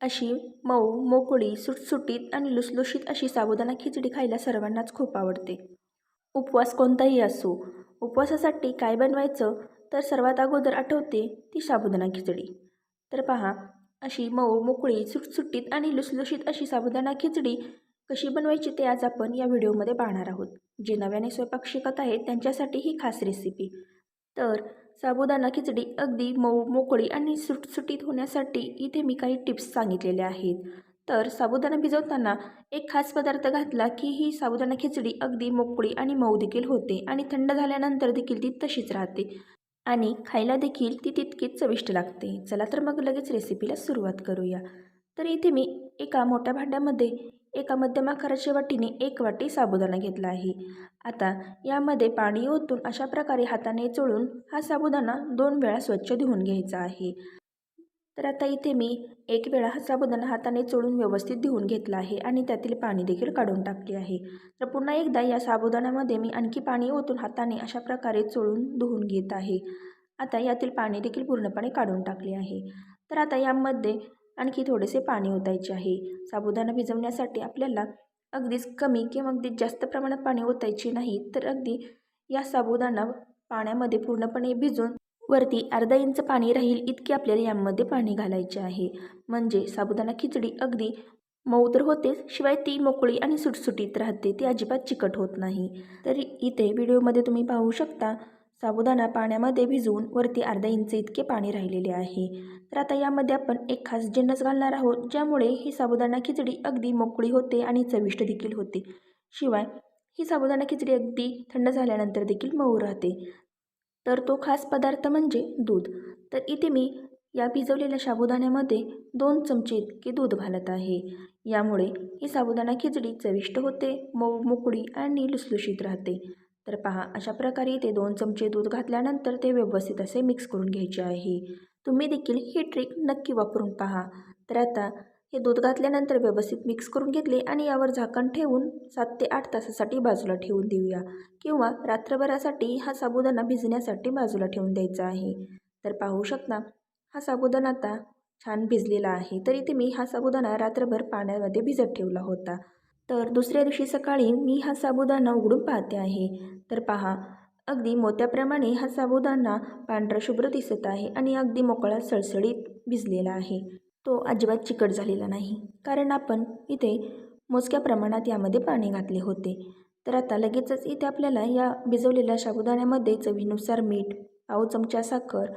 अशी मऊ मोकळी सुटसुटीत आणि लुसलुशीत अशी साबुदाणा खिचडी खायला सर्वांनाच खूप आवडते. उपवास कोणताही असो उपवासासाठी काय बनवायचं तर सर्वात अगोदर आठवते ती साबुदाणा खिचडी. तर पहा अशी मऊ मोकळी सुटसुटीत आणि लुसलुशीत अशी साबुदाणा खिचडी कशी बनवायची ते आज आपण या व्हिडिओमध्ये पाहणार आहोत. जे नव्याने स्वयंपाक शिकत आहेत त्यांच्यासाठी ही खास रेसिपी तर साबुदाणा खिचडी अगदी मऊ मोकळी आणि सुटसुटीत होण्यासाठी इथे मी काही टिप्स सांगितलेल्या आहेत. तर साबुदाणा भिजवताना एक खास पदार्थ घातला की ही साबुदाणा खिचडी अगदी मोकळी आणि मऊ देखील होते आणि थंड झाल्यानंतर देखील ती तशीच राहते आणि खायला देखील ती तितकीच चविष्ट लागते. चला तर मग लगेच रेसिपीला सुरुवात करूया. तर इथे मी एका मोठ्या भांड्यामध्ये एका मध्यम आकाराच्या वाटीने एक वाटी साबुदाणा घेतला आहे. आता यामध्ये पाणी ओतून अशा प्रकारे हाताने चोळून हा साबुदाणा दोन वेळा स्वच्छ धुवून घ्यायचा आहे. तर आता इथे मी एक वेळा हा साबुदाणा हाताने चोळून व्यवस्थित धुवून घेतला आहे आणि त्यातील पाणी देखील काढून टाकले आहे. तर पुन्हा एकदा या साबुदाण्यामध्ये मी आणखी पाणी ओतून हाताने अशा प्रकारे चोळून धुवून घेत आहे. आता यातील पाणी देखील पूर्णपणे काढून टाकले आहे. तर आता यामध्ये आणखी थोडेसे पाणी ओतायचे आहे. साबुदाणा भिजवण्यासाठी आपल्याला अगदीच कमी किंवा अगदी जास्त प्रमाणात पाणी ओतायचे नाही तर अगदी या साबुदाणा पाण्यामध्ये पूर्णपणे भिजून वरती अर्धा इंच पाणी राहील इतके आपल्याला यामध्ये पाणी घालायचे आहे. म्हणजे साबुदाणा खिचडी अगदी मऊ तर होतेच शिवाय ती मोकळी आणि सुटसुटीत राहते ती अजिबात चिकट होत नाही. तर इथे व्हिडिओमध्ये तुम्ही पाहू शकता साबुदाणा पाण्यामध्ये भिजवून वरती अर्धा इंच इतके पाणी राहिलेले आहे. तर आता यामध्ये आपण एक खास जिन्नस घालणार आहोत ज्यामुळे ही साबुदाणा खिचडी अगदी मोकळी होते आणि चविष्ट देखील होते. शिवाय ही साबुदाणा खिचडी अगदी थंड झाल्यानंतर देखील मऊ राहते. तर तो खास पदार्थ म्हणजे दूध. तर इथे मी या भिजवलेल्या साबुदाण्यामध्ये दोन चमचे इतके दूध घालत आहे. यामुळे ही साबुदाणा खिचडी चविष्ट होते मऊ मोकळी आणि लुसलुशीत राहते. तर पहा अशा प्रकारे ते दोन चमचे दूध घातल्यानंतर ते व्यवस्थित असे मिक्स करून घ्यायचे आहे. तुम्ही देखील ही ट्रिक नक्की वापरून पहा. तर आता हे दूध घातल्यानंतर व्यवस्थित मिक्स करून घेतले आणि यावर झाकण ठेवून सात ते आठ तासासाठी बाजूला ठेवून देऊया. किंवा रात्रभरासाठी हा साबुदाणा भिजण्यासाठी बाजूला ठेवून द्यायचा आहे. तर पाहू शकता हा साबुदाणा आता छान भिजलेला आहे. तर इथे मी हा साबुदाणा रात्रभर पाण्यामध्ये भिजत ठेवला होता. तर दुसऱ्या दिवशी सकाळी मी हा साबुदाणा उघडून पाहते आहे. तर पहा अगदी मोत्याप्रमाणे हा साबुदाणा पांढरा शुभ्र दिसत आहे आणि अगदी मोकळा सळसळीत भिजलेला आहे. तो अजिबात चिकट झालेला नाही कारण आपण इथे मोजक्या प्रमाणात यामध्ये पाणी घातले होते. तर आता लगेचच इथे आपल्याला या भिजवलेल्या साबुदाण्यामध्ये चवीनुसार मीठ पाव चमचा साखर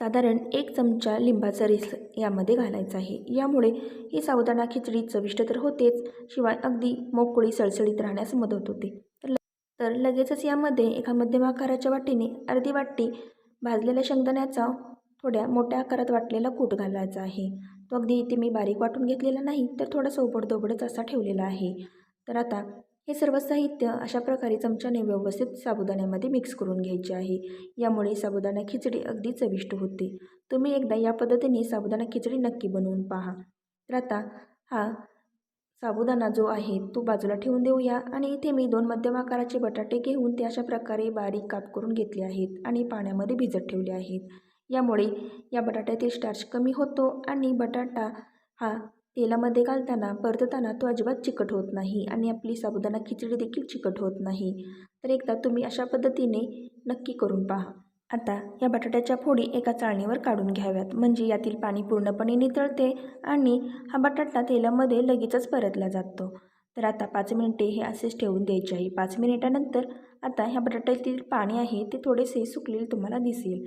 साधारण एक चमचा लिंबाचा रिस यामध्ये घालायचा आहे. यामुळे ही साबुदाणा खिचडी चविष्ट तर होतेच शिवाय अगदी मोकळी सळसळीत राहण्यास मदत होते. तर लगेचच यामध्ये एका मध्यम आकाराच्या वाटीने अर्धी वाटी भाजलेल्या शेंगदाण्याचा थोड्या मोठ्या आकारात वाटलेला कूट घालायचा आहे. तो अगदी इथे मी बारीक वाटून घेतलेला नाही तर थोडासा उबडदोबडच असा ठेवलेला आहे. तर आता हे सर्व साहित्य अशा प्रकारे चमच्याने व्यवस्थित साबुदाण्यामध्ये मिक्स करून घ्यायचे आहे. यामुळे साबुदाणा खिचडी अगदी चविष्ट होते. तुम्ही एकदा या पद्धतीने साबुदाणा खिचडी नक्की बनवून पहा. तर आता हा साबुदाणा जो आहे तो बाजूला ठेवून देऊया आणि इथे मी दोन मध्यम आकाराचे बटाटे घेऊन ते अशा प्रकारे बारीक काप करून घेतले आहेत आणि पाण्यामध्ये भिजत ठेवले आहेत. यामुळे या बटाट्यातील स्टार्च कमी होतो आणि बटाटा हा तेलामध्ये घालताना परतताना तो अजिबात चिकट होत नाही आणि आपली साबुदाणा खिचडी देखील चिकट होत नाही. तर एकदा तुम्ही अशा पद्धतीने नक्की करून पहा. आता या बटाट्याच्या फोडी एका चाळणीवर काढून घ्याव्यात. म्हणजे यातील पाणी पूर्णपणे नितळते आणि हा बटाटा तेलामध्ये लगेचच परतला जातो. तर आता पाच मिनिटे हे असेच ठेवून द्यायचे आहे. पाच मिनिटानंतर आता ह्या बटाट्यातील पाणी आहे ते थोडेसे सुकलेले तुम्हाला दिसेल.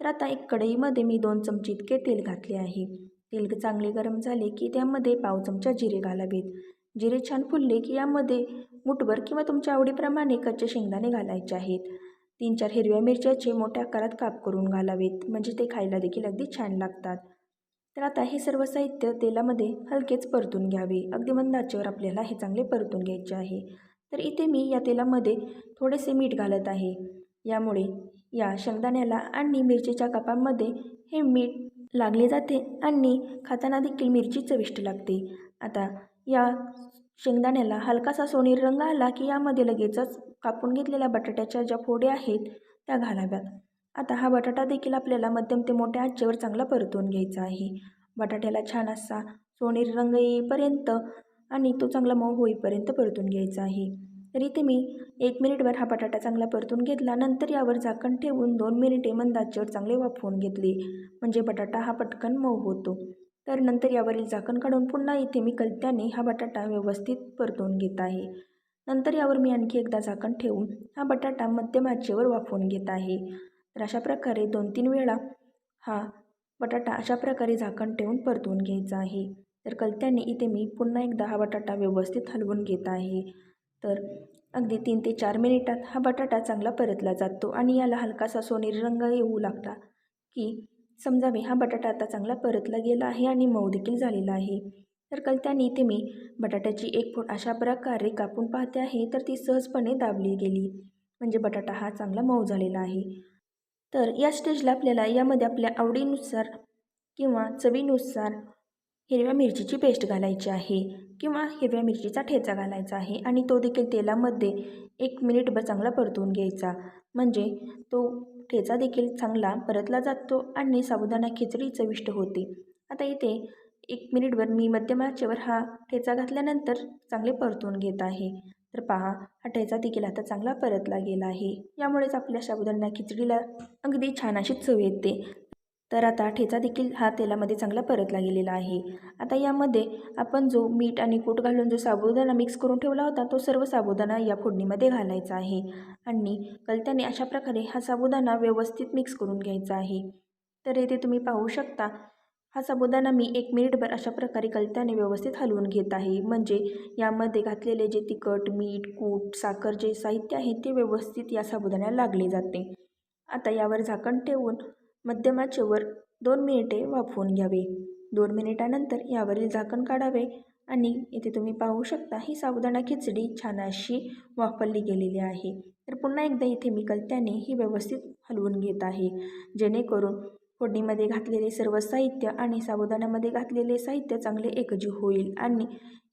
तर आता एक कढईमध्ये मी दोन चमचे इतके तेल घातले आहे. तेल चांगले गरम झाले की त्यामध्ये पाव चमचा जिरे घालावेत. जिरे छान फुलले की यामध्ये मुठभर किंवा तुमच्या आवडीप्रमाणे कच्चे शेंगदाणे घालायचे आहेत. तीन चार हिरव्या मिरच्याचे मोठ्या आकारात काप करून घालावेत. म्हणजे ते खायला देखील अगदी छान लागतात. तर आता हे सर्व साहित्य तेलामध्ये हलकेच परतून घ्यावे. अगदी मंद आचेवर आपल्याला हे चांगले परतून घ्यायचे आहे. तर इथे मी या तेलामध्ये थोडेसे मीठ घालत आहे. यामुळे या शेंगदाण्याला आणि मिरचीच्या कापांमध्ये हे मीठ लागले जाते आणि खाताना देखील मिरची चविष्ट लागते. आता या शेंगदाण्याला हलकासा सोनेरी रंग आला की यामध्ये लगेचच कापून घेतलेल्या बटाट्याच्या ज्या फोड्या आहेत त्या घालाव्यात. आता हा बटाटा देखील आपल्याला मध्यम ते मोठ्या आचेवर चांगला परतून घ्यायचा आहे. बटाट्याला छान असा सोनेरी रंग येईपर्यंत आणि तो चांगला मऊ होईपर्यंत परतून घ्यायचा आहे. तर इथे मी एक मिनिटभर हा बटाटा चांगला परतून घेतला. नंतर यावर झाकण ठेवून दोन मिनिटे मंद आचेवर चांगले वाफवून घेतले. म्हणजे बटाटा हा पटकन मऊ होतो. तर नंतर यावरील झाकण काढून पुन्हा इथे मी कलत्याने हा बटाटा व्यवस्थित परतवून घेत आहे. नंतर यावर मी आणखी एकदा झाकण ठेवून हा बटाटा मध्यम आचेवर वाफवून घेत आहे. तर अशा प्रकारे दोन तीन वेळा हा बटाटा अशा प्रकारे झाकण ठेवून परतवून घ्यायचा आहे. तर कलत्याने इथे मी पुन्हा एकदा हा बटाटा व्यवस्थित हलवून घेत आहे. तर अगदी तीन ते चार मिनिटात हा बटाटा चांगला परतला जातो आणि याला हलकासा सोनेरी रंग येऊ लागला की समजा मी हा बटाटा आता चांगला परतला गेला आहे आणि मऊ देखील झालेला आहे. तर कलत्याने इथे मी बटाट्याची एक फोड अशा प्रकारे कापून पाहते आहे तर ती सहजपणे दाबली गेली. म्हणजे बटाटा हा चांगला मऊ झालेला आहे. तर या स्टेजला आपल्याला यामध्ये आपल्या आवडीनुसार किंवा चवीनुसार हिरव्या मिरचीची पेस्ट घालायची आहे किंवा हिरव्या मिरचीचा ठेचा घालायचा आहे आणि तो देखील तेलामध्ये एक मिनिटभर चांगला परतून घ्यायचा. म्हणजे तो ठेचा देखील चांगला परतला जातो आणि साबुदाणा खिचडी चविष्ट होते. आता इथे एक मिनिटभर मी मध्यम आचेवर हा ठेचा घातल्यानंतर चांगले परतून घेत आहे. तर पहा हा ठेचा देखील आता चांगला परतला गेला आहे. यामुळेच आपल्या साबुदाणा खिचडीला अगदी छान अशी चव येते. तर आता ठेचा देखील हा तेलामध्ये चांगला परतला गेलेला आहे. आता यामध्ये आपण जो मीठ आणि कूट घालून जो साबुदाणा मिक्स करून ठेवला होता तो सर्व साबुदाणा या फोडणीमध्ये घालायचा आहे. आणि कलत्याने अशा प्रकारे हा साबुदाणा व्यवस्थित मिक्स करून घ्यायचा आहे. तर येथे तुम्ही पाहू शकता हा साबुदाणा मी एक मिनिटभर अशा प्रकारे कलत्याने व्यवस्थित हलवून घेत आहे. म्हणजे यामध्ये घातलेले जे तिखट मीठ कूट साखर जे साहित्य आहे ते व्यवस्थित या साबुदाण्याला लागले जाते. आता यावर झाकण ठेवून मध्यमाचेवर दोन मिनिटे वाफवून घ्यावे. दोन मिनिटानंतर यावरील झाकण काढावे आणि इथे तुम्ही पाहू शकता ही साबुदाणा खिचडी छान अशी वापरली गेलेली आहे. तर पुन्हा एकदा इथे मी कलत्याने ही व्यवस्थित हलवून घेत आहे. जेणेकरून फोडणीमध्ये घातलेले सर्व साहित्य आणि साबुदाण्यामध्ये घातलेले साहित्य चांगले एकजीव होईल आणि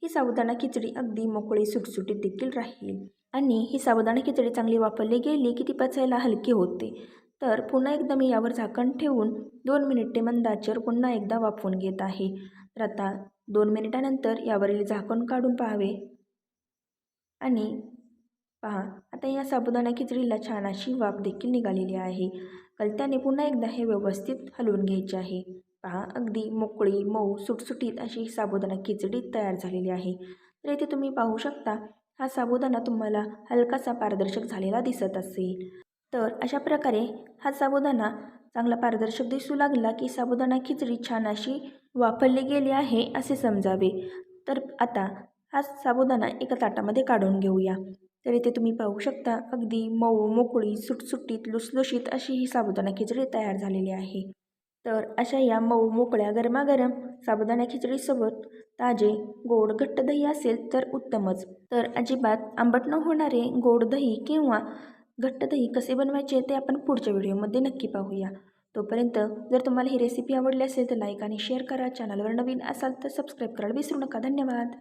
ही साबुदाणा खिचडी अगदी मोकळी सुटसुटीत देखील राहील. आणि ही साबुदाणा खिचडी चांगली वापरली गेली की ती पचायला हलकी होते. तर पुन्हा एकदा मी यावर झाकण ठेवून दोन मिनिटे मंदाचेवर पुन्हा एकदा वाफवून घेत आहे. तर आता दोन मिनिटानंतर यावरील झाकण काढून पाहावे. आणि पहा आता या साबुदाणा खिचडीला छान अशी वाफ देखील निघालेली आहे. कलत्याने पुन्हा एकदा हे व्यवस्थित हलवून घ्यायचे आहे. पहा अगदी मोकळी मऊ सुटसुटीत अशी साबुदाणा खिचडी तयार झालेली आहे. तर इथे तुम्ही पाहू शकता हा साबुदाणा तुम्हाला हलकासा पारदर्शक झालेला दिसत असेल. तर अशा प्रकारे हा साबुदाणा चांगला पारदर्शक दिसू लागला की साबुदाणा खिचडी छान अशी वापरली गेली आहे असे समजावे. तर आता हा साबुदाणा एका ताटामध्ये काढून घेऊया. तर इथे तुम्ही पाहू शकता अगदी मऊ मोकळी सुटसुटीत लुसलुशीत अशी ही साबुदाणा खिचडी तयार झालेली आहे. तर अशा या मऊ मोकळ्या गरमागरम साबुदाणा खिचडीसोबत ताजे गोड घट्ट दही असेल तर उत्तमच. तर अजिबात आंबट न होणारे गोड दही किंवा घट्ट दही कसे बनवायचे ते आपण पुढच्या व्हिडिओमध्ये नक्की पाहूया. तोपर्यंत जर तुम्हाला ही रेसिपी आवडली असेल तर लाईक आणि शेअर करा. चॅनलवर नवीन असाल तर सबस्क्राईब करायला विसरू नका. धन्यवाद.